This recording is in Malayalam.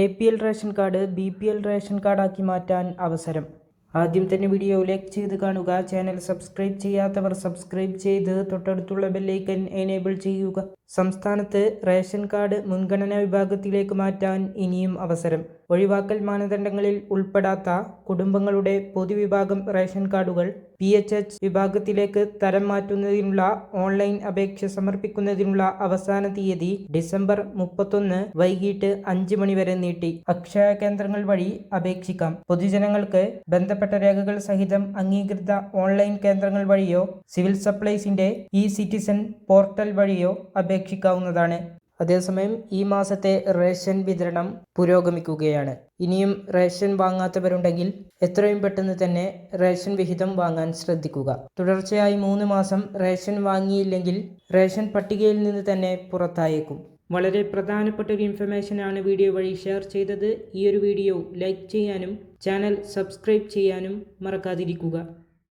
A P L ration card B P L ration കാർഡാക്കി മാറ്റാൻ അവസരം. ആദ്യം തന്നെ വീഡിയോ ലൈക്ക് ചെയ്ത് കാണുക. ചാനൽ സബ്സ്ക്രൈബ് ചെയ്യാത്തവർ സബ്സ്ക്രൈബ് ചെയ്ത് തൊട്ടടുത്തുള്ള ബെല്ലൈക്കൻ എനേബിൾ ചെയ്യുക. സംസ്ഥാനത്ത് റേഷൻ കാർഡ് മുൻഗണനാ വിഭാഗത്തിലേക്ക് മാറ്റാൻ ഇനിയും അവസരം. ഒഴിവാക്കൽ മാനദണ്ഡങ്ങളിൽ ഉൾപ്പെടാത്ത കുടുംബങ്ങളുടെ പൊതുവിഭാഗം റേഷൻ കാർഡുകൾ പി എച്ച് എച്ച് വിഭാഗത്തിലേക്ക് തരം മാറ്റുന്നതിനുള്ള ഓൺലൈൻ അപേക്ഷ സമർപ്പിക്കുന്നതിനുള്ള അവസാന തീയതി ഡിസംബർ മുപ്പത്തൊന്ന് വൈകിട്ട് അഞ്ച് മണി വരെ നീട്ടി. അക്ഷയ കേന്ദ്രങ്ങൾ വഴി അപേക്ഷിക്കാം. പൊതുജനങ്ങൾക്ക് ബന്ധപ്പെട്ട രേഖകൾ സഹിതം അംഗീകൃത ഓൺലൈൻ കേന്ദ്രങ്ങൾ വഴിയോ സിവിൽ സപ്ലൈസിന്റെ ഇ സിറ്റിസൺ പോർട്ടൽ വഴിയോ അപേക്ഷിക്കാവുന്നതാണ്. അതേസമയം ഈ മാസത്തെ റേഷൻ വിതരണം പുരോഗമിക്കുകയാണ്. ഇനിയും റേഷൻ വാങ്ങാത്തവരുണ്ടെങ്കിൽ എത്രയും പെട്ടെന്ന് തന്നെ റേഷൻ വിഹിതം വാങ്ങാൻ ശ്രദ്ധിക്കുക. തുടർച്ചയായി മൂന്ന് മാസം റേഷൻ വാങ്ങിയില്ലെങ്കിൽ റേഷൻ പട്ടികയിൽ നിന്ന് തന്നെ പുറത്തായേക്കും. വളരെ പ്രധാനപ്പെട്ട ഒരു ഇൻഫർമേഷൻ ആണ് വീഡിയോ വഴി ഷെയർ ചെയ്തത്. ഈ ഒരു വീഡിയോ ലൈക്ക് ചെയ്യാനും ചാനൽ സബ്സ്ക്രൈബ് ചെയ്യാനും മറക്കാതിരിക്കുക.